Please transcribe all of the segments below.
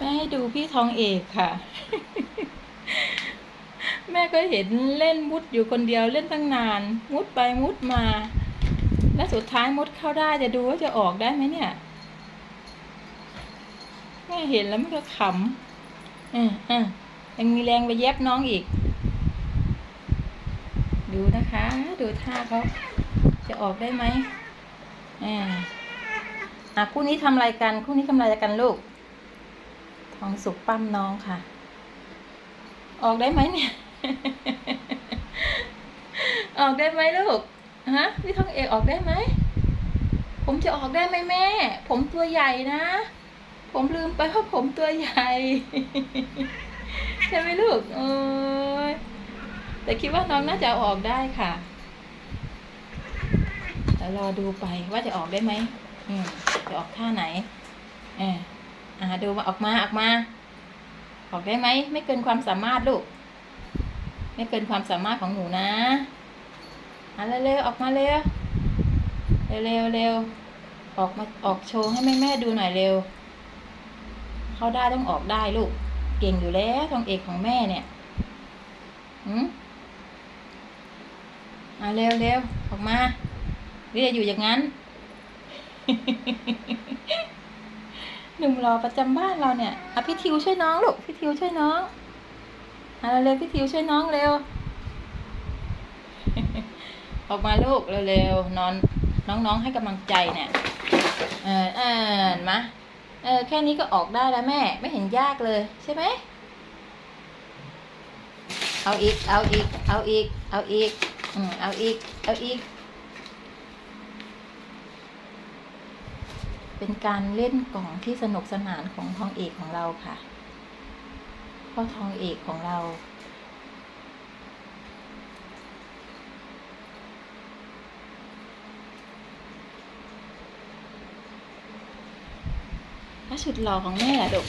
แม่ให้ดูพี่ทองเอกค่ะ แม่ก็เห็นเล่นมุดอยู่คนเดียวเล่นตั้งนาน มุดไปมุดมา และสุดท้ายมุดเข้าได้จะดูว่าจะออกได้ไหมเนี่ยแม่เห็นแล้วแม่ก็ขำอืมอืมยังมีแรงไปเย็บน้องอีก ดูนะคะ ดูท่าเขาจะออกได้ไหมอ่าอะคู่นี้ทำอะไรกัน คู่นี้ทำอะไรกันลูก ทองสุกปั้มน้องค่ะ ออกได้ไหมเนี่ย ออกได้ไหมลูก ฮะพี่ทองเอกออกได้ไหม ผมจะออกได้ไหมแม่ ผมตัวใหญ่นะ ผมลืมไปว่าผมตัวใหญ่ ใช่ไหมลูก เออแต่คิดว่าน้องน่าจะออกได้ค่ะแล้วรอดูไปว่าจะออกได้ไหม อืม จะออกท่าไหน ดูมาออกมาออกมา ออกได้ไหม ไม่เกินความสามารถลูก ไม่เกินความสามารถของหนูนะอะเร็วๆออกมาเร็วเร็วเร็วออกมาออกโชว์ให้แม่แม่ดูหน่อยเร็ว เขาได้ต้องออกได้ลูก เก่งอยู่แล้วทองเอกของแม่เนี่ยหืมอะเร็วเร็วออกมาหรือจะอยู่อย่างนั้น หนุ่มรอประจำบ้านเราเนี่ยอะพี่ทิวช่วยน้องลูกพี่ทิวช่วยน้องอะเร็วพี่ทิวช่วยน้องเร็ว ออกมาลูกเร็วๆนอนน้องๆให้กำลังใจเนี่ย เออเออมาเออแค่นี้ก็ออกได้แล้วแม่ ไม่เห็นยากเลยใช่ไหมเอาอีก เอาอีก เอาอีก เอาอีก อืมเอาอีก เอาอีก เป็นการเล่นกล่องที่สนุกสนานของทองเอกของเราค่ะเพ่อทองเอกของเราแล้วสุดหล่อของแม่ล่ะดก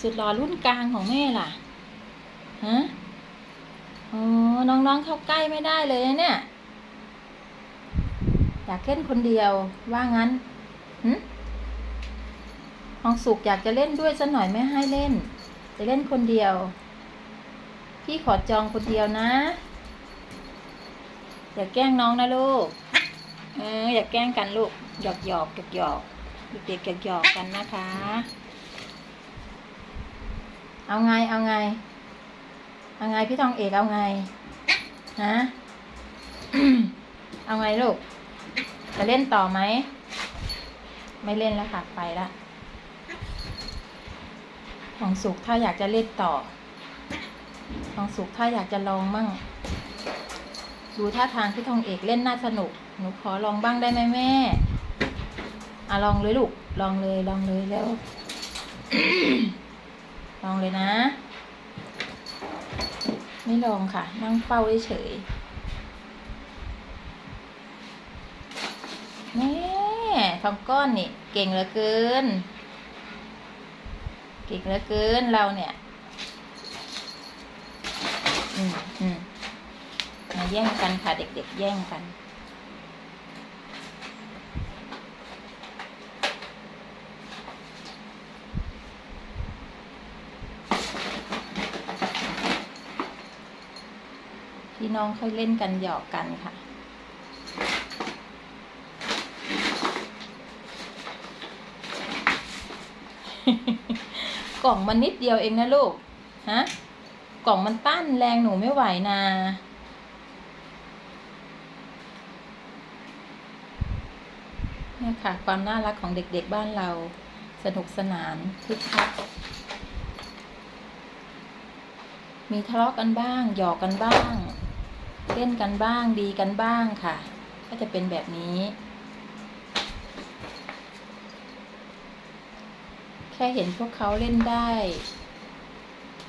สุดหล่อรุ่นกลางของแม่ล่ะ ฮะอ๋อน้องๆเข้าใกล้ไม่ได้เลยเนี่ย อยากเล่นคนเดียวว่างั้นหึท องสุกอยากจะเล่นด้วยสักหน่อยไม่ให้เล่น จะเล่นคนเดียว พี่ขอจองคนเดียวนะอย่าแกล้งน้องนะลูกเอออย่าแกล้งกันลูกหยอกหยอกหยอกหยอกเด็กๆหยอกๆกันนะคะ เอาไงเอาไง เอาไงพี่ทองเอกเอาไงฮะเอาไงลูกจะเล่นต่อไหม ไม่เล่นแล้วค่ะ ไปละ ทองสุกถ้าอยากจะเล่นต่อทองสุกถ้าอยากจะลองมั่ง ดูท่าทางพี่ทองเอกเล่นน่าสนุก หนูขอลองบ้างได้ไหมแม่อะลองเลยลูก ลองเลย ลองเลยแล้ว ลองเลยนะ ไม่ลองค่ะ นั่งเฝ้าเฉยแม่ทองก้อนนี่ เก่งเหลือเกิน เก่งเหลือเกินเราเนี่ย อืมอืมมาแย่งกันค่ะ เด็กๆ แย่งกัน พี่น้องค่อยเล่นกันหยอกกันค่ะ กล่องมันนิดเดียวเองนะลูก ฮะ กล่องมันต้านแรงหนูไม่ไหวนะเนี่ยค่ะ ความน่ารักของเด็กๆบ้านเรา สนุกสนานคึกคัก มีทะเลาะกันบ้าง หยอกกันบ้าง เล่นกันบ้างดีกันบ้างค่ะ ก็จะเป็นแบบนี้ แค่เห็นพวกเขาเล่นได้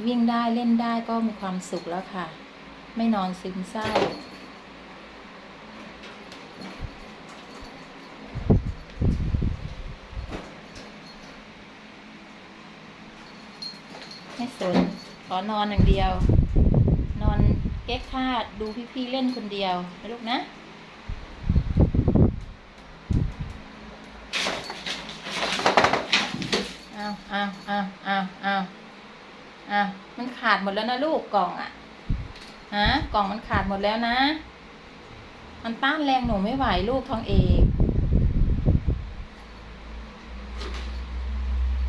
วิ่งได้เล่นได้ก็มีความสุขแล้วค่ะ ไม่นอนซึมเศร้า ไม่สน ขอนอนอย่างเดียว นอนเก๊กคาดดูพี่ๆเล่นคนเดียวนะลูกนะ เอาาวอ้าวอ้าวอ้าวอ้าวอ้าวมัน ขาดหมดแล้วนะลูกกล่องอะฮะกล่องมันขาดหมดแล้วนะ มันต้านแรงหนูไม่ไหวลูกทองเอก